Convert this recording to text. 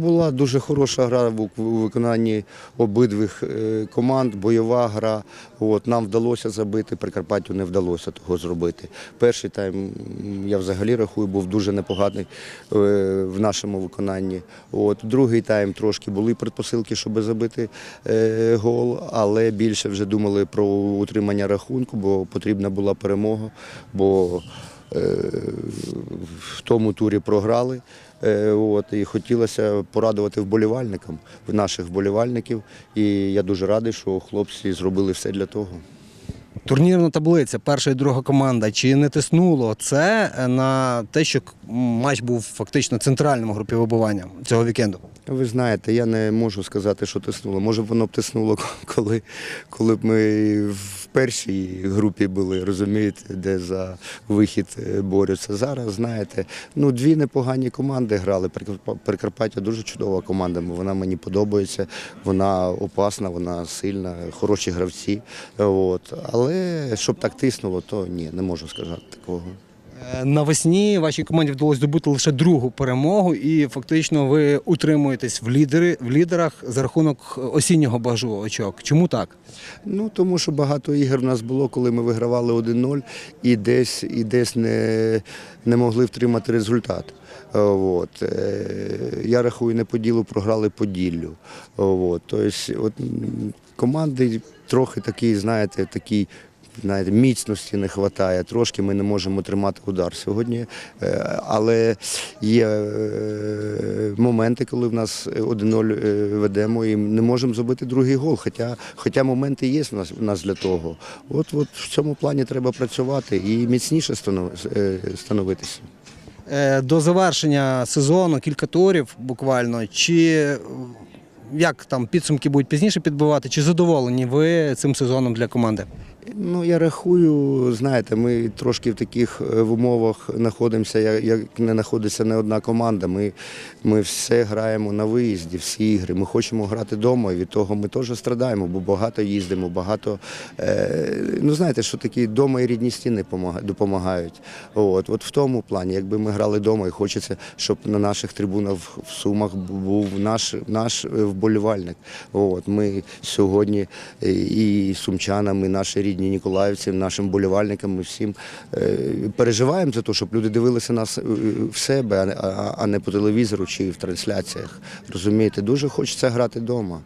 Була дуже хороша гра у виконанні обидвих е, команд, бойова гра. От, нам вдалося забити, Прикарпаттю не вдалося того зробити. Перший тайм, я взагалі рахую, був дуже непоганий е, в нашому виконанні. От, другий тайм трошки були предпосилки, щоб забити е, гол, але більше вже думали про утримання рахунку, бо потрібна була перемога. Бо в тому турі програли. Е, От, і хотілося порадувати вболівальникам, наших вболівальників. І я дуже радий, що хлопці зробили все для того. Турнірна таблиця, перша і друга команда. Чи не тиснуло це на те, що матч був фактично центральним групі вибування цього вікенду? Ви знаєте, я не можу сказати, що тиснуло. Може, воно б тиснуло, коли, коли б ми в першій групі були, розумієте, де за вихід е, борються. Зараз, знаєте, ну дві непогані команди грали. Прикарпа- Прикарпаття дуже чудова команда. Вона мені подобається, вона опасна, вона сильна, хороші гравці. От. Але щоб так тиснуло, то ні, не можу сказати такого. Е, Навесні вашій команді вдалося здобути лише другу перемогу, і фактично ви утримуєтесь в лідери в лідерах за рахунок осіннього багажу очок. Чому так? Ну тому що багато ігор в нас було, коли ми вигравали 1-0 і десь, і десь не, не могли втримати результат. Е, От. Е, Я рахую, не по програли по діллю. От. Тобто, от, команди трохи такі, знаєте, такі. Знаєте, міцності не вистачає, трошки ми не можемо тримати удар сьогодні. Е, Але є е, моменти, коли в нас 1-0 е, ведемо і не можемо забити другий гол. Хоча, хоча моменти є в нас, в нас для того. От, от в цьому плані треба працювати і міцніше становитися. До завершення сезону кілька турів буквально. Чи як там підсумки будуть пізніше підбивати? Чи задоволені ви цим сезоном для команди? Ну, я рахую, знаєте, ми трошки в таких е, в умовах знаходимося, як, не знаходиться не одна команда. Ми, ми все граємо на виїзді, всі ігри. Ми хочемо грати вдома, і від того ми теж страдаємо, бо багато їздимо, багато. Е, ну, знаєте, що такі вдома і рідні стіни допомагають. От, от в тому плані, якби ми грали вдома, і хочеться, щоб на наших трибунах в Сумах був наш, наш е, вболівальник. От, ми сьогодні е, і сумчанам, і наші рідні ніколаївці, нашим болівальникам, ми всім е, переживаємо за те, щоб люди дивилися нас е, в себе, а не по телевізору чи в трансляціях. Розумієте, дуже хочеться грати вдома.